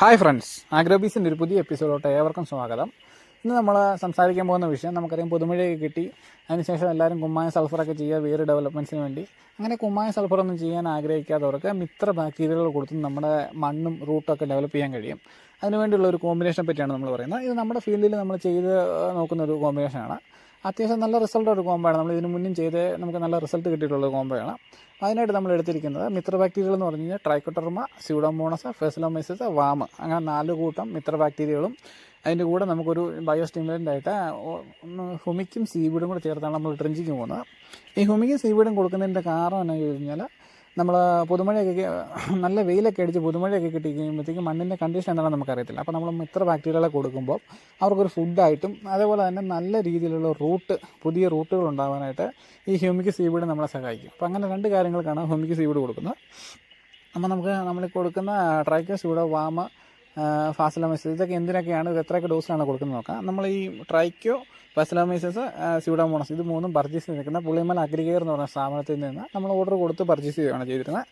Hi friends. ആഗ്രോബീസിന്റെ ഒരു പുതിയ എപ്പിസോഡോട്ട് ഏവർക്കും സ്വാഗതം. ഇന്ന് നമ്മൾ സംസാരിക്കാൻ പോകുന്ന വിഷയം നമുക്കറിയാം പുതുമഴയൊക്കെ കിട്ടി. അതിനുശേഷം എല്ലാവരും കുമ്മായ സൾഫറൊക്കെ ചെയ്യുക വേറെ ഡെവലപ്മെന്റ്സിന് വേണ്ടി. അങ്ങനെ കുമ്മായ സൾഫറൊന്നും ചെയ്യാൻ ആഗ്രഹിക്കാത്തവർക്ക് മിത്ര ബാക്ടീരിയകൾ കൊടുത്ത് നമ്മുടെ മണ്ണും റൂട്ടൊക്കെ ഡെവലപ്പ് ചെയ്യാൻ കഴിയും. അതിനുവേണ്ടിയുള്ള ഒരു കോമ്പിനേഷനെ പറ്റിയാണ് നമ്മൾ പറയുന്നത്. ഇത് നമ്മുടെ ഫീൽഡിൽ നമ്മൾ ചെയ്ത് നോക്കുന്ന ഒരു കോമ്പിനേഷനാണ് അത്യാവശ്യം നല്ല റിസൾട്ട് ഒരു കോമ്പയാണ് നമ്മൾ ഇതിനു മുന്നും ചെയ്ത് നമുക്ക് നല്ല റിസൾട്ട് കിട്ടിയിട്ടുള്ള കോമ്പയാണ് അതിനായിട്ട് നമ്മൾ എടുത്തിരിക്കുന്നത് മിത്ര ബാക്ടീരിയകൾ എന്ന് പറഞ്ഞു കഴിഞ്ഞാൽ ട്രൈക്കോട്ടർമ സ്യൂഡോമോണസ് ഫെസിലോമൈസസ് വാമ് അങ്ങനെ നാല് കൂട്ടം മിത്ര ബാക്ടീരിയകളും അതിന്റെ കൂടെ നമുക്കൊരു ബയോ ആയിട്ട് ഹുമിക്കും സീവീഡും കൂടെ ചേർത്താണ് നമ്മൾ ഡ്രിഞ്ചിങ് പോകുന്നത്. ഈ ഹുമിക്കും സീവീഡും കൊടുക്കുന്നതിന്റെ കാരണം ചോദിച്ചു കഴിഞ്ഞാൽ നമ്മൾ പുതുമഴയൊക്കെ നല്ല വെയിലൊക്കെ അടിച്ച് പുതുമഴയൊക്കെ കിട്ടി കഴിയുമ്പോഴത്തേക്കും മണ്ണിന്റെ കണ്ടീഷൻ എന്താണെന്ന് നമുക്കറിയത്തില്ല. അപ്പോൾ നമ്മൾ ഇത്ര ബാക്ടീരിയകളെ കൊടുക്കുമ്പോൾ അവർക്കൊരു ഫുഡായിട്ടും അതേപോലെ തന്നെ നല്ല രീതിയിലുള്ള റൂട്ട് പുതിയ റൂട്ടുകൾ ഉണ്ടാകാനായിട്ട് ഈ ഹ്യൂമിക് സീവീഡ് നമ്മളെ സഹായിക്കും. അപ്പോൾ അങ്ങനെ രണ്ട് കാര്യങ്ങൾക്കാണ് ഹ്യൂമിക് സീവീഡ് കൊടുക്കുന്നത്. അപ്പോൾ നമുക്ക് നമ്മൾ കൊടുക്കുന്ന ട്രൈക്കോ സൂഡോ വാമ ഫാസിലോമൈസിസ്. ഇതൊക്കെ എന്തിനൊക്കെയാണ് ഇത് എത്രയൊക്കെ ഡോസിലാണ് കൊടുക്കുന്നത് നോക്കാം. നമ്മൾ ഈ ട്രൈക്കോ ഫാസിലോമൈസിസ് സ്യൂഡോമോണസ് ഇത് മൂന്നും പർച്ചേസ് ചെയ്തിരിക്കുന്ന പുളിമല അഗ്രികെയർ എന്ന് പറഞ്ഞ സ്ഥാപനത്തിൽ നിന്ന് നമ്മൾ ഓർഡർ കൊടുത്ത് പർച്ചേസ് ചെയ്യുകയാണ് ചെയ്തിരുന്നത്.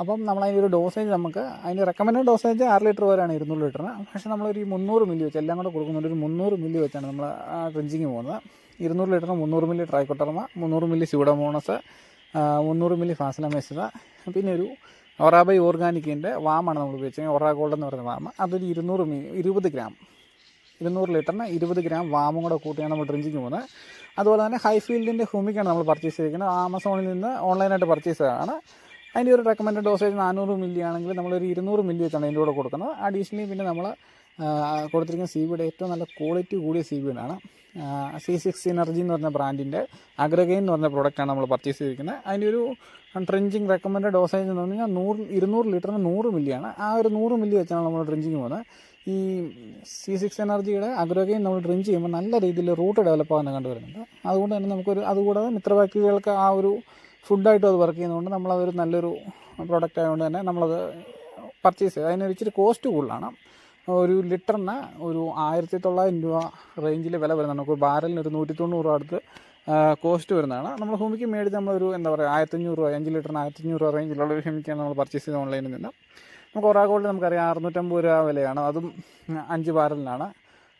അപ്പം നമ്മൾ അതിന്റെ ഒരു ഡോസേജ് നമുക്ക് അതിന്റെ റെക്കമെൻഡ് ഡോസേജ് ആറ് ലിറ്റർ വരെയാണ് ഇരുന്നൂറ് ലിറ്ററിന് പക്ഷേ നമ്മളൊരു മുന്നൂറ് മില്ലി വെച്ച് എല്ലാം കൂടെ കൊടുക്കുന്നുണ്ട് ഒരു മുന്നൂറ് മില്ലി വെച്ചാണ് നമ്മൾ ഡ്രിഞ്ചിങ് പോകുന്നത്. ഇരുന്നൂറ് ലിറ്ററിന് മുന്നൂറ് മില്ലി ട്രൈക്കോട്ടർമ മുന്നൂറ് മില്ലി സ്യൂഡോമോണസ് മുന്നൂറ് മില്ലി ഫാസിലമൈസിത പിന്നെ ഒരു ഒറാബൈ ഓർഗാനിക്കിന്റെ വാമാണ് നമ്മൾ ഉപയോഗിച്ചത്. ഒറാ ഗോൾഡ് എന്ന് പറയുന്ന വാമ. അതൊരു ഇരുന്നൂറ് മീ ഇരുപത് ഗ്രാം. ഇരുന്നൂറ് ലിറ്ററിന് ഇരുപത് ഗ്രാം വാമും കൂടെ കൂട്ടിയാണ് നമ്മൾ ഡ്രിങ്കിങ് പോകുന്നത് അതുപോലെ തന്നെ ഹൈഫീൽഡിന്റെ ഹുമിക്കാണ് നമ്മൾ പർച്ചേസ് ചെയ്തിരിക്കുന്നത്. ആമസോണിൽ നിന്ന് ഓൺലൈനായിട്ട് പർച്ചേസ് ചെയ്തതാണ്. അതിന്റെ ഒരു റെക്കമെൻഡ് ഡോസേജ് നാനൂറ് മില്ലി ആണെങ്കിൽ നമ്മളൊരു ഇരുന്നൂറ് മില്ലി വെച്ചാണ് അതിന്റെ കൂടെ കൊടുക്കുന്നത്. അഡീഷണലി പിന്നെ നമ്മൾ കൊടുത്തിരിക്കുന്ന സി ബിയുടെ ഏറ്റവും നല്ല ക്വാളിറ്റി കൂടിയ സി ബിയാണ് സി സിക്സ് എനർജി എന്ന് പറഞ്ഞ ബ്രാൻഡിന്റെ അഗ്രഗെയിൻ എന്ന് പറഞ്ഞ പ്രോഡക്റ്റാണ് നമ്മൾ പർച്ചേസ് ചെയ്തിരിക്കുന്നത്. അതിന്റെ ഒരു ഡ്രിഞ്ചിങ് റെക്കമെൻഡ് ഡോസേജ് എന്ന് പറഞ്ഞാൽ നൂറ് ഇരുന്നൂറ് ലിറ്ററിന് നൂറ് മില്ലിയാണ് ആ ഒരു നൂറ് മില്ലി വെച്ചാണ് നമ്മൾ ഡ്രിഞ്ചിങ് പോകുന്നത്. ഈ സി സിക്സ് എനർജിയുടെ അഗ്രഗെയിൻ നമ്മൾ ഡ്രിഞ്ച് ചെയ്യുമ്പോൾ നല്ല രീതിയിൽ റൂട്ട് ഡെവലപ്പ് ആകുന്ന കണ്ടുവരുന്നുണ്ട് അതുകൊണ്ട് തന്നെ നമുക്കൊരു അതുകൂടാതെ മിത്ര ആ ഒരു ഫുഡായിട്ടും അത് വർക്ക് ചെയ്യുന്നതുകൊണ്ട് നമ്മളതൊരു നല്ലൊരു പ്രോഡക്റ്റ് ആയതുകൊണ്ട് തന്നെ നമ്മളത് പർച്ചേസ് ചെയ്ത്. അതിനൊരു ഇച്ചിരി കോസ്റ്റ് കൂടുതലാണ്. ഒരു ലിറ്ററിന് ഒരു ആയിരത്തി തൊള്ളായിരം രൂപ റേഞ്ചിൽ വില വരുന്നതാണ് നമുക്ക് ബാരലിന് ഒരു നൂറ്റി തൊണ്ണൂറ് രൂപ അടുത്ത് കോസ്റ്റ് വരുന്നതാണ്. നമ്മൾ ഹോമിക്ക് മേടിച്ച് നമ്മളൊരു എന്താ പറയുക ആയിരത്തഞ്ഞൂറ് രൂപ അഞ്ച് ലിറ്ററിന് ആയിരത്തഞ്ഞൂറ് രൂപ റേഞ്ചിലുള്ള ഒരു ഹെമിക്കാണ് നമ്മൾ പർച്ചേസ് ചെയ്ത് ഓൺലൈനിൽ നിന്ന്. നമുക്ക് ഗോൾഡ് നമുക്കറിയാം അറുന്നൂറ്റമ്പത് രൂപ വിലയാണ്. അതും അഞ്ച് ബാരലിനാണ്.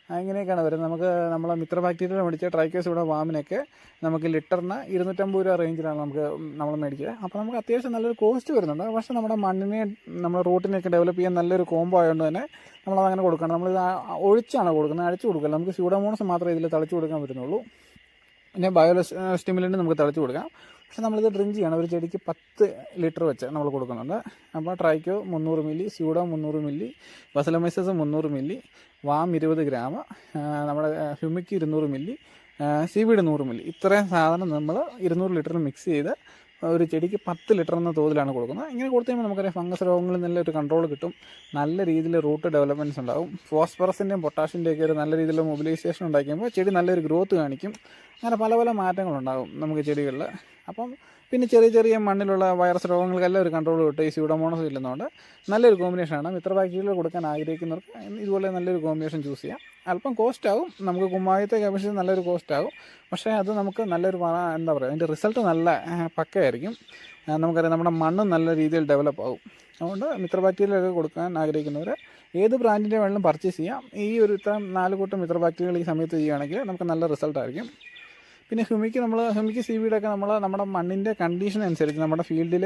ഇങ്ങനെയൊക്കെയാണ് വരുന്നത്. നമുക്ക് നമ്മളെ മിത്ര ബാക്ടീരിയ മേടിച്ച ട്രൈക്കേഴ്സ് ഇവിടെ വാമിനൊക്കെ നമുക്ക് ലിറ്ററിന് ഇരുന്നൂറ്റമ്പത് രൂപ റേഞ്ചിലാണ് നമുക്ക് നമ്മൾ മേടിക്കുക അപ്പോൾ നമുക്ക് അത്യാവശ്യം നല്ലൊരു കോസ്റ്റ് വരുന്നുണ്ട്. പക്ഷേ നമ്മുടെ മണ്ണിനെ നമ്മുടെ റൂട്ടിനെയൊക്കെ ഡെവലപ്പ് ചെയ്യാൻ നല്ലൊരു കോംബോ ആയതുകൊണ്ട് തന്നെ നമ്മളതങ്ങനെ കൊടുക്കണം. നമ്മളിത് ഒഴിച്ചാണ് കൊടുക്കുന്നത്. അഴിച്ചു കൊടുക്കില്ല. നമുക്ക് സ്യൂഡോമോണസ് മാത്രമേ ഇതിൽ തളിച്ചു കൊടുക്കാൻ പറ്റുന്നുള്ളൂ. പിന്നെ ബയോ സ്റ്റിമുലന്റ് നമുക്ക് തിളച്ച് കൊടുക്കാം. പക്ഷെ നമ്മളിത് ഡ്രിങ്ക് ചെയ്യണം. ഒരു ചെടിക്ക് പത്ത് ലിറ്റർ വെച്ച് നമ്മൾ കൊടുക്കുന്നുണ്ട്. അപ്പോൾ ട്രൈക്കോ മുന്നൂറ് മില്ലി സ്യൂഡോ മുന്നൂറ് മില്ലി വസലമൈസസ് മുന്നൂറ് മില്ലി വാം ഇരുപത് ഗ്രാം നമ്മുടെ ഹ്യൂമിക്ക് ഇരുന്നൂറ് മില്ലി സീവീഡ് നൂറ് മില്ലി. ഇത്രയും സാധനം നമ്മൾ ഇരുന്നൂറ് ലിറ്ററിൽ മിക്സ് ചെയ്ത് ഒരു ചെടിക്ക് പത്ത് ലിറ്റർ എന്ന തോതിലാണ് കൊടുക്കുന്നത്. ഇങ്ങനെ കൊടുത്തു കഴിയുമ്പോൾ നമുക്കറിയാം ഫംഗസ് രോഗങ്ങളിൽ നല്ല ഒരു കൺട്രോൾ കിട്ടും. നല്ല രീതിയിൽ റൂട്ട് ഡെവലപ്മെന്റ്സ് ഉണ്ടാകും ഫോസ്ഫറസിന്റെയും പൊട്ടാഷ്യന്റെയൊക്കെ ഒരു നല്ല രീതിയിലുള്ള മൊബിലൈസേഷൻ ഉണ്ടാക്കിയുമ്പോൾ ചെടി നല്ലൊരു ഗ്രോത്ത് കാണിക്കും. അങ്ങനെ പല പല മാറ്റങ്ങളുണ്ടാകും നമുക്ക് ചെടികളിൽ അപ്പം പിന്നെ ചെറിയ ചെറിയ മണ്ണിലുള്ള വൈറസ് രോഗങ്ങൾക്കെല്ലാം ഒരു കൺട്രോൾ കിട്ടും. ഈ സ്യൂഡോമോണസ് ഇല്ലെന്നുകൊണ്ട് നല്ലൊരു കോമ്പിനേഷനാണ് മിത്ര ബാക്ടീരിയകൾ കൊടുക്കാൻ ആഗ്രഹിക്കുന്നവർക്ക് ഇതുപോലെ നല്ലൊരു കോമ്പിനേഷൻ ചൂസ് ചെയ്യാം. അല്പം കോസ്റ്റ് ആകും. നമുക്ക് കുമ്മായത്തെ അപേക്ഷിച്ച് നല്ലൊരു കോസ്റ്റ് ആകും. പക്ഷേ അത് നമുക്ക് നല്ലൊരു എന്താ പറയുക അതിന്റെ റിസൾട്ട് നല്ല പക്കയായിരിക്കും. നമുക്കറിയാം നമ്മുടെ മണ്ണ് നല്ല രീതിയിൽ ഡെവലപ്പ് ആകും. അതുകൊണ്ട് മിത്ര കൊടുക്കാൻ ആഗ്രഹിക്കുന്നവർ ഏത് ബ്രാൻഡിന്റെ വേണമെങ്കിലും പർച്ചേസ് ചെയ്യാം. ഈ ഒരു ഇത്തരം നാല് കൂട്ടം മിത്ര ബാക്ടീരിയകൾ ഈ സമയത്ത് ചെയ്യുകയാണെങ്കിൽ നമുക്ക് നല്ല റിസൾട്ട് ആയിരിക്കും. പിന്നെ ഹ്യൂമിക്ക് നമ്മൾ ഹ്യൂമിക്ക് സി വീടൊക്കെ നമ്മൾ നമ്മുടെ മണ്ണിന്റെ കണ്ടീഷൻ അനുസരിച്ച് നമ്മുടെ ഫീൽഡിൽ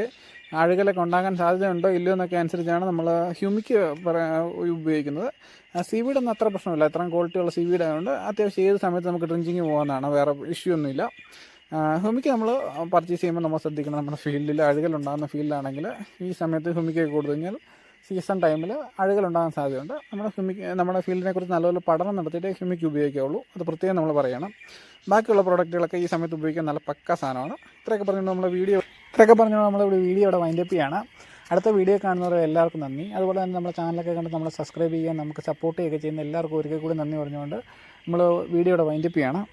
ആഴുകളൊക്കെ ഉണ്ടാകാൻ സാധ്യതയുണ്ടോ ഇല്ലയോ എന്നൊക്കെ അനുസരിച്ചാണ് നമ്മൾ ഹ്യൂമിക്ക് ഉപയോഗിക്കുന്നത്. സി വീടൊന്നും അത്ര പ്രശ്നമില്ല. അത്രയും ക്വാളിറ്റിയുള്ള സി ആയതുകൊണ്ട് അത്യാവശ്യം ഏത് സമയത്ത് നമുക്ക് ഡ്രിഞ്ചിങ് പോകാനാണ് വേറെ ഇഷ്യൂ ഒന്നുമില്ല. ഹ്യൂമിക്ക് നമ്മൾ പർച്ചേസ് ചെയ്യുമ്പോൾ നമ്മൾ ശ്രദ്ധിക്കണം. നമ്മുടെ ഫീൽഡിൽ അഴുകലുണ്ടാകുന്ന ഫീൽഡാണെങ്കിൽ ഈ സമയത്ത് ഹ്യൂമിക്കൊക്കെ കൊടുത്തു കഴിഞ്ഞാൽ സീസൺ ടൈമിൽ അഴുകലുണ്ടാകാൻ സാധ്യതയുണ്ട്. നമ്മുടെ ഹ്യൂമിക്ക് നമ്മുടെ ഫീൽഡിനെ കുറിച്ച് നല്ലപോലെ പഠനം നടത്തിയിട്ട് ഹ്യൂമിക്ക് ഉപയോഗിക്കാവുള്ളൂ അത് പ്രത്യേകം നമ്മൾ പറയണം. ബാക്കിയുള്ള പ്രോഡക്റ്റുകളൊക്കെ ഈ സമയത്ത് ഉപയോഗിക്കാൻ നല്ല പക്ക സാധനമാണ്. ഇത്രയൊക്കെ പറഞ്ഞു നമ്മുടെ വീഡിയോ ഇത്രയൊക്കെ പറഞ്ഞു നമ്മളിവിടെ വീഡിയോ ഇവിടെ വൈൻഡപ്പ് ചെയ്യാണ്. അടുത്ത വീഡിയോ കാണുന്നവർ എല്ലാവർക്കും നന്ദി. അതുപോലെ തന്നെ നമ്മുടെ ചാനലൊക്കെ കണ്ട് നമ്മളെ സബ്സ്ക്രൈബ് ചെയ്യാൻ നമുക്ക് സപ്പോർട്ട് ചെയ്യുകയൊക്കെ ചെയ്യുന്ന എല്ലാവർക്കും ഒരിക്കൽ കൂടി നന്ദി പറഞ്ഞുകൊണ്ട് നമ്മൾ വീഡിയോ ഇവിടെ വൈൻഡപ്പ് ചെയ്യണം.